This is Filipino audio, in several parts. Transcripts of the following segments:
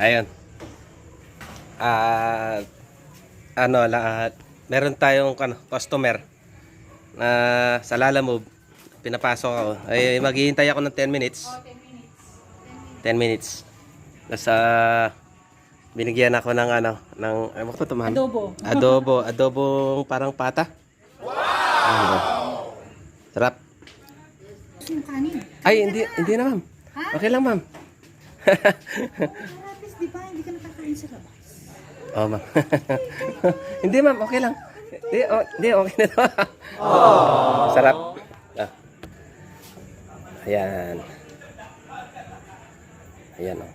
Ayun. Ah, ano, lahat. Meron tayong ano, customer na sa Lalamove. Pinapasok ako. Ay, maghihintay ako ng 10 minutes. 10 minutes. Nasa binigyan ako ng ano, ng ano ito, ma'am? Adobo. Adobo, adobong parang pata. Wow. Sarap. Yung kanin. Ay, hindi hindi na, ma'am. Okay lang, ma'am. Di ba? Hindi ka nakakain sa labas. Oh, ma'am. hindi, ma'am. Okay lang. Hindi, oh, hindi okay na to. Sarap. Ah. Ayan. Ayan, oh.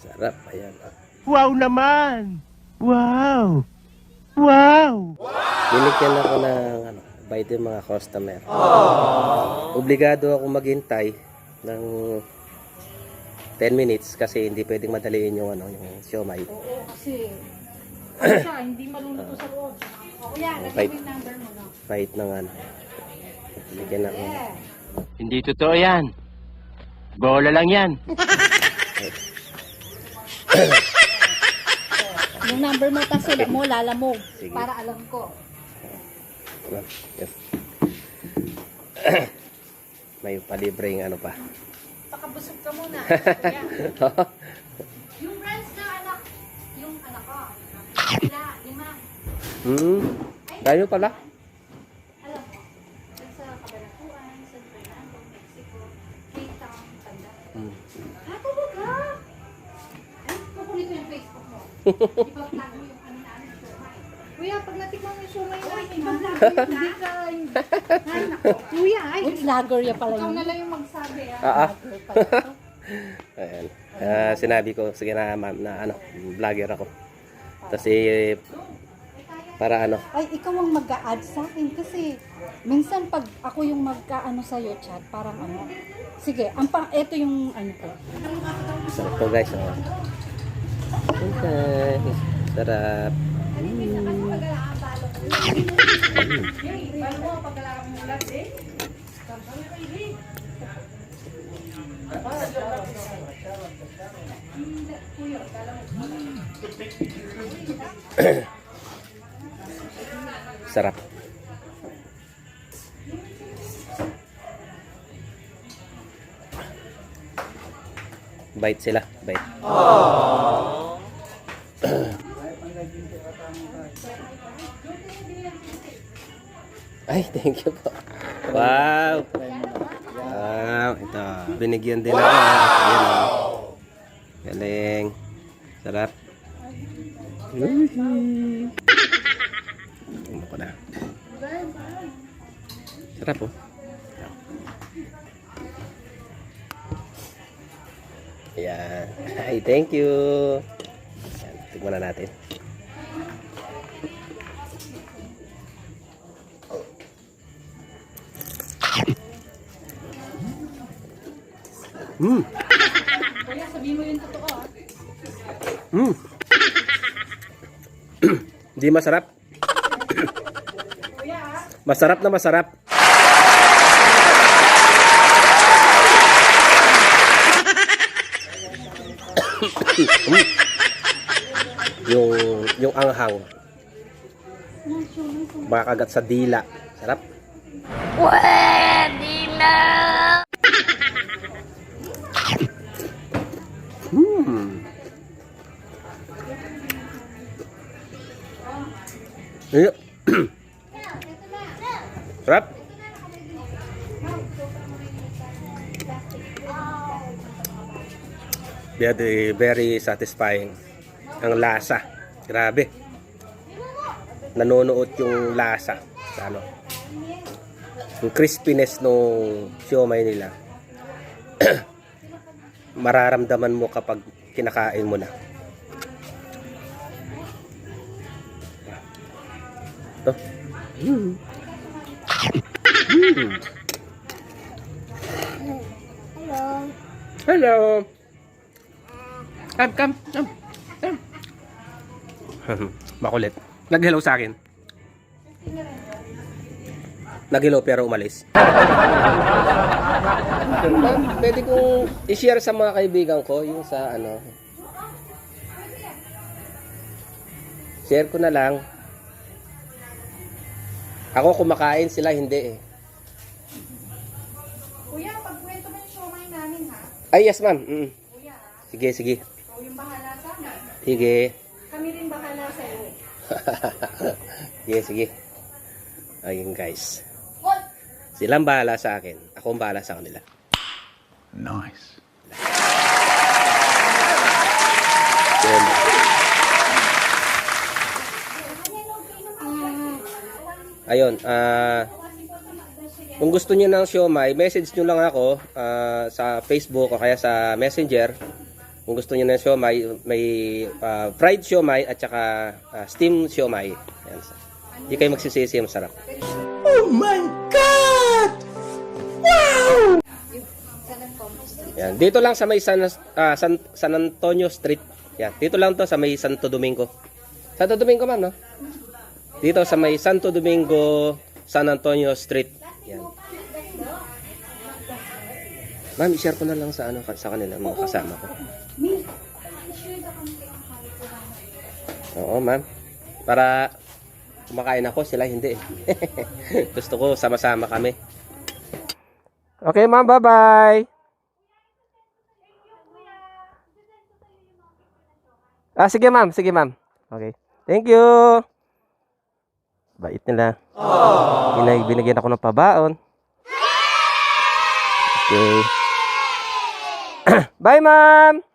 Sarap. Ayan, oh. Wow naman! Wow! Wow! Binigyan ako ng ano, bite yung mga customer. Obligado ako maghintay ng 10 minutes kasi hindi pwedeng madaliin yung ano, yung siomay. Oo, kasi ano siya, hindi maluluto sa loob. O yan, lagyan Right. mo yung number mo na. Bite ng ano. Bigyan ako. Yeah. Hindi totoo yan. Bola lang yan. Yung number mo, tapos sulat mo, lala mo. Sige. Para alam ko. Yes. May palibreng ano pa. Pakabusog ka muna. Yung friends na anak, yung anak ko, sila, lima. hmm. Dahil pala. Alam mo, sa Cabanatuan, San Fernando, Mexico, Cape Town, Tanda. Hmm. Ah, talaga? Ay, kukunin ko yung Facebook mo. Ipa-plug mo yung ano namin, Shomai. Yung Shomai namin, ipa-plug mo yun, hindi ka... Ay, nako. Kuya, ay. Vlogger ya pala Ikaw na lang yung magsabi, ah. Ah, ah. Ayan. Ah, sinabi ko, sige na ma'am, na ano, vlogger ako. Tapos eh, para ano, Ay, ikaw ang mag-a-add sa akin kasi minsan pag ako yung magka-ano sa'yo chat, parang ano. Sige, ang pang, ito yung ano ko. sarap to guys. Oh. Okay. Sarap. Sarap. Bite sila, bite. Ay, thank you po. Wow. Wow, ito. Binigyan din ako. Ayan, oh. Galing. Sarap. Ano ko na. Sarap po. Ayan. Ay, thank you. Ayan, tignan na natin. Mm. Kuya, sabihin mo yung totoo, ah. Mm. Hindi masarap. masarap na masarap. Mm. yung yung anghang. Makakagat sa dila. Sarap. Hmm. Sarap. Very, very satisfying. Ang lasa. Grabe. Nanonood yung lasa. Sa ano. Yung crispiness nung siomay nila. Mararamdaman mo kapag kinakain mo na. Ito. Mm. Mm. Hello. Come, come, come. come. Makulit. Nag-hello sa akin. Nagilo pero umalis. Ma'am, pwede kong i-share sa mga kaibigan ko yung sa ano. Share ko na lang. Ako kumakain sila, hindi eh. Kuya, pagkwento mo yung showmay namin ha? Ay, yes ma'am. Mm. Kuya, Sige, sige. ikaw yung bahala sa amin. Sige. Kami rin bahala sa iyo. sige, sige. Ayun guys. Silang bahala sa akin. Ako ang bahala sa kanila. Nice. Yun. Ayun, ah kung gusto niyo ng siomay, message niyo lang ako ah, sa Facebook o kaya sa Messenger. Kung gusto niyo ng siomay, may ah, fried siomay at saka ah, steam siomay. Yan. Hindi kayo magsisisi, masarap. Yan, dito lang sa may San, ah, San, San Antonio Street. Yan, dito lang to sa may Santo Domingo. Santo Domingo ma'am, no? Dito sa may Santo Domingo, San Antonio Street. Yan. Ma'am, i-share ko na lang sa ano sa kanila mga kasama ko. Oo, ma'am. Para kumakain ako, sila hindi. Gusto ko sama-sama kami. Okay, ma'am. Bye-bye. Ah, sige, ma'am. Sige, ma'am. Okay. Thank you. Bait nila. Binay, binigyan ako ng pabaon. Okay. Bye, ma'am.